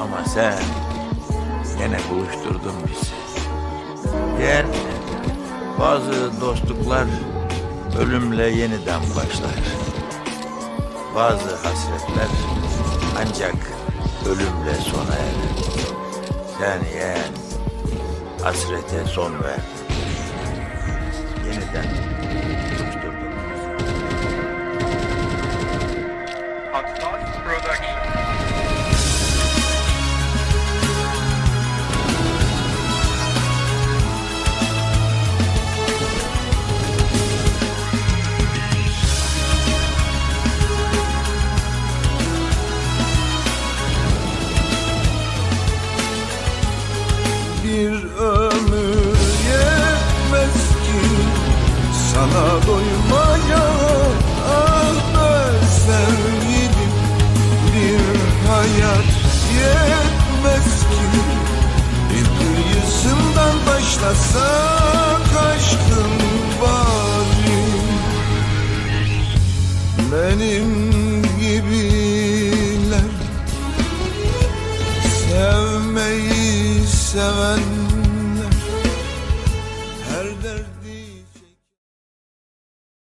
Ama sen yine buluşturdun bizi. Yer bazı dostluklar ölümle yeniden başlar. Bazı hasretler ancak ölümle sona erer. Sen yeğen hasrete son verdin. Yeniden Bir ömür yetmez ki. Sana doymaya Ah be sevgilim. Bir hayat yetmez ki. Bir kıyısından başlasak aşkın bari Benim gibiler seven